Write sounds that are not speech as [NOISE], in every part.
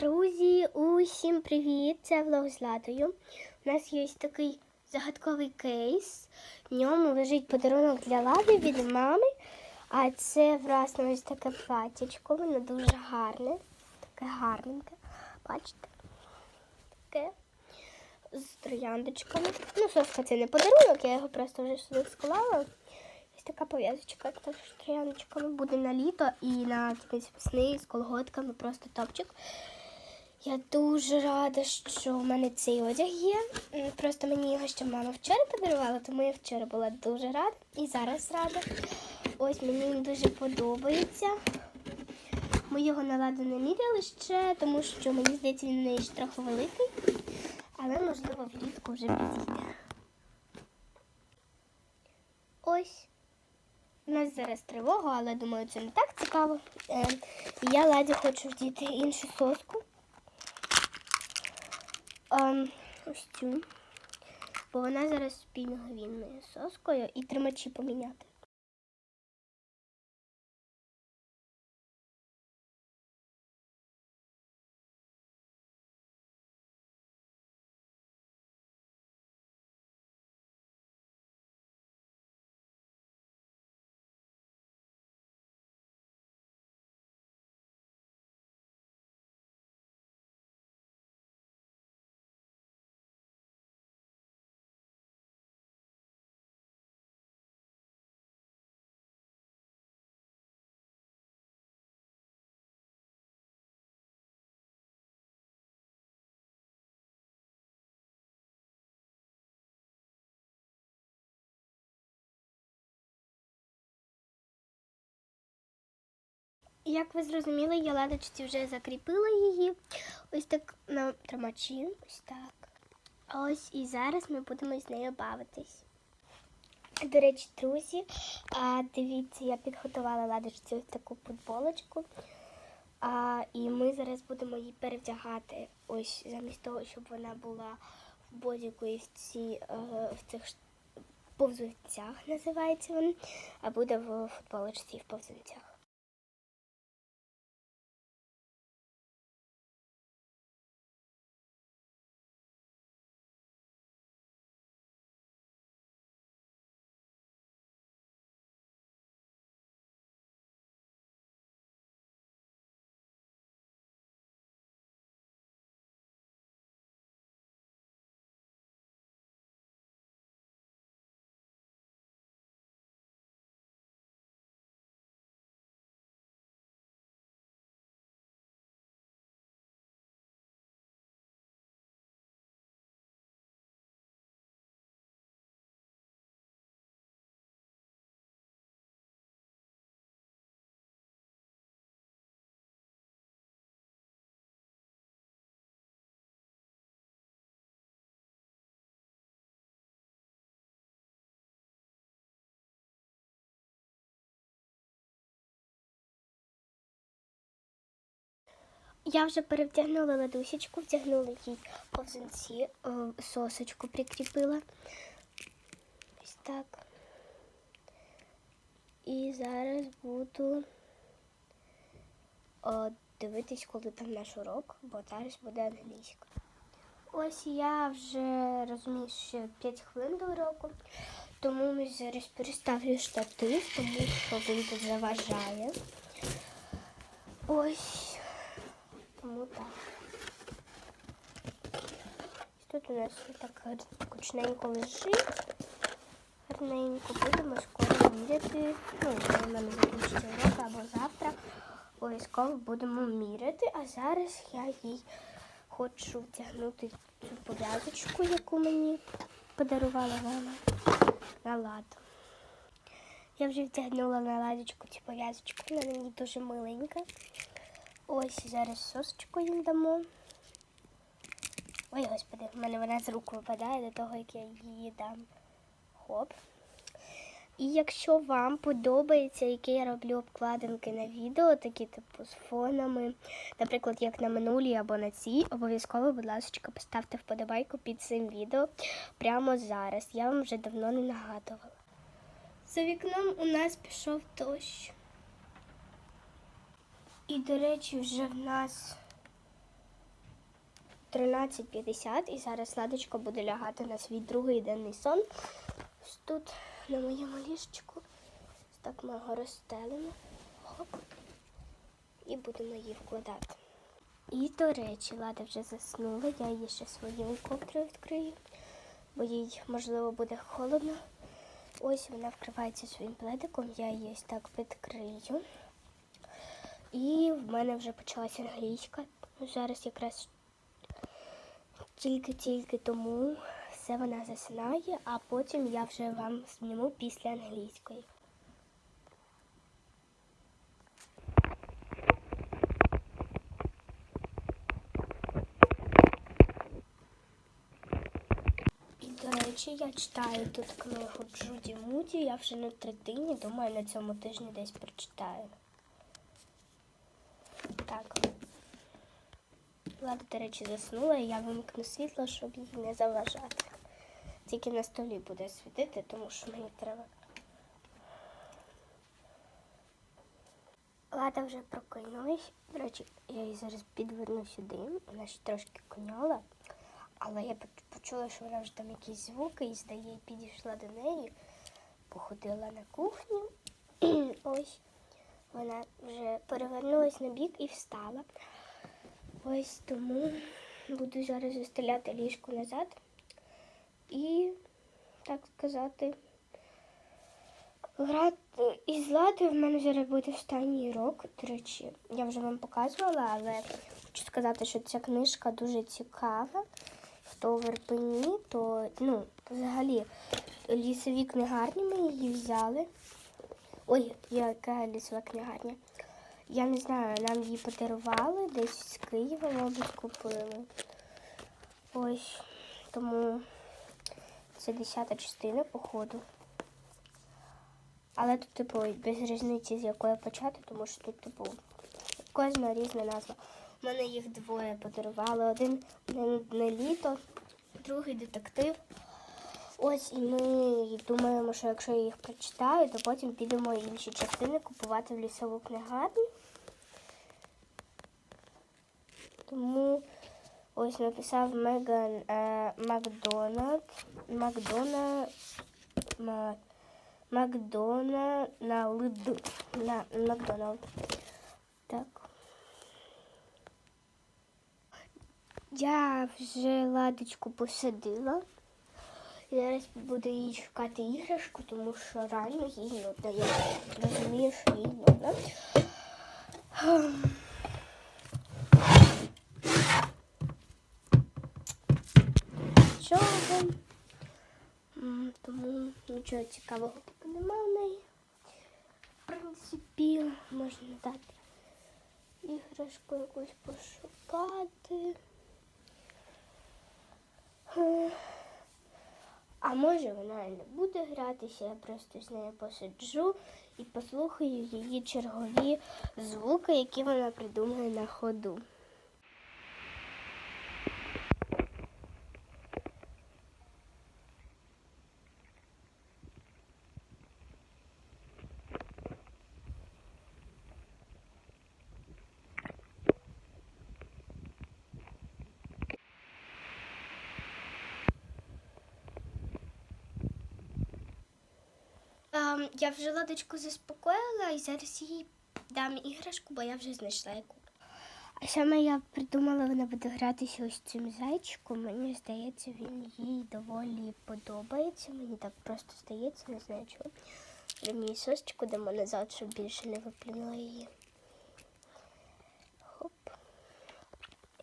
Друзі, усім привіт! Це влог з Ладою. У нас є такий загадковий кейс. В ньому лежить подарунок для Лади від мами. А це, власне, ось таке платячко. Воно дуже гарне. Таке гарненьке. Бачите? Таке з трояндочками. Ну, соска це не подарунок, я його просто вже сюди склала. Ось така пов'язочка з трояндочками буде на літо і на кінець весни з колготками, просто топчик. Я дуже рада, що в мене цей одяг є. Просто мені його ще мама вчора подарувала, тому я вчора була дуже рада і зараз рада. Ось мені він дуже подобається. Ми його на ладу не міряли ще, тому що мені здається, він ще трохи великий, але можливо влітку вже підійде. Ось. У нас зараз тривога, але думаю, це не так цікаво. Е, я ладі хочу вдіти іншу соску. Ем, ось. Бо вона зараз з пінгвінною соскою і тримачі поміняти. Як ви зрозуміли, я ладочці вже закріпила її. Ось так на тримачі. Ось так. Ось і зараз ми будемо з нею бавитись. До речі, друзі, а, дивіться, я підготувала ладочці ось таку футболочку. А, і ми зараз будемо її перевдягати. Ось замість того, щоб вона була в бодіку і в, ці, е, в цих повзунцях, називається він, а буде в футболочці і в повзунцях. Я вже перевдягнула ладусечку, вдягнула їй повзунці, е, сосочку прикріпила. Ось так. І зараз буду о, дивитись, коли там наш урок, бо зараз буде англійська. Ось я вже розумію, що 5 хвилин до уроку, тому ми зараз переставлю штатив, тому що він тут заважає. Ось. Тому так. Тут у нас так кучненько лежить. Гарненько. Будемо скоро міряти. Ну, коли в мене закінчиться урок або завтра. Обов'язково будемо міряти. А зараз я їй хочу втягнути цю пов'язочку, яку мені подарувала мама на ладу. Я вже втягнула на ладочку цю пов'язочку. Вона мені дуже миленька. Ось зараз сосочку їм дамо. Ой, господи, в мене вона з рук випадає до того, як я її дам. Хоп. І якщо вам подобається, які я роблю обкладинки на відео, такі типу з фонами, наприклад, як на минулій або на цій, обов'язково, будь ласка, поставте вподобайку під цим відео прямо зараз. Я вам вже давно не нагадувала. За вікном у нас пішов дощ. І, до речі, вже в нас 13.50 і зараз Ладочка буде лягати на свій другий денний сон. Ось Тут на моєму ліжечку. Ось Так ми його розстелимо. Хоп. І будемо її вкладати. І, до речі, Лада вже заснула, я її ще своєю ковдрою відкрию, бо їй, можливо, буде холодно. Ось вона вкривається своїм пледиком, я її ось так відкрию. І в мене вже почалася англійська. Зараз якраз тільки-тільки тому все вона засинає, а потім я вже вам зніму після англійської. Речі, я читаю тут книгу Джуді Муді. Я вже на третині, думаю, на цьому тижні десь прочитаю. Так. Влада, до речі, заснула, і я вимкну світло, щоб їй не заважати. Тільки на столі буде світити, тому що мені треба. Лада вже прокинулась. До речі, я її зараз підверну сюди. Вона ще трошки коняла. Але я почула, що вона вже там якісь звуки і здає, підійшла до неї, походила на кухню. [CLEARS THROAT] Ось вона вже перевернулась на бік і встала. Ось тому буду зараз застеляти ліжко назад і, так сказати, грати із Ладою в мене зараз буде останній урок. До речі, я вже вам показувала, але хочу сказати, що ця книжка дуже цікава. Хто в Ірпені, то ну, взагалі лісові книгарні ми її взяли. Ой, яка лісова книгарня. Я не знаю, нам її подарували, десь з Києва, мабуть, купили. Ось тому це десята частина, походу. Але тут, типу, без різниці, з якої почати, тому що тут, типу, кожна різна назва. У мене їх двоє подарували. Один на, літо, другий детектив. Ось і ми думаємо, що якщо я їх прочитаю, то потім підемо інші частини купувати в лісову книгарню. Тому ось написав Меган е, Макдональд. Макдональд. Ма- Макдональд на лид. На Макдональд. Так. Я вже ладочку посадила. Зараз буду їй шукати іграшку, тому що реально їй нудно. Я розумію, що їй нудно. Чого? Тому нічого цікавого поки нема в неї. В принципі, можна дати іграшку якусь пошукати. А може вона і не буде гратися, я просто з нею посиджу і послухаю її чергові звуки, які вона придумає на ходу. Я вже ладочку заспокоїла і зараз їй дам іграшку, бо я вже знайшла яку. А саме я придумала, вона буде гратися ось цим зайчиком. Мені здається, він їй доволі подобається. Мені так просто здається, не знаю чого. Мені сосочку дамо назад, щоб більше не виплюнула її. Хоп.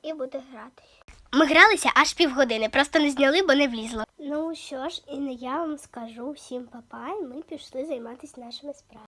І буде гратися. Ми гралися аж півгодини, просто не зняли, бо не влізло. Ну що ж, і я вам скажу всім папа, і ми пішли займатися нашими справами.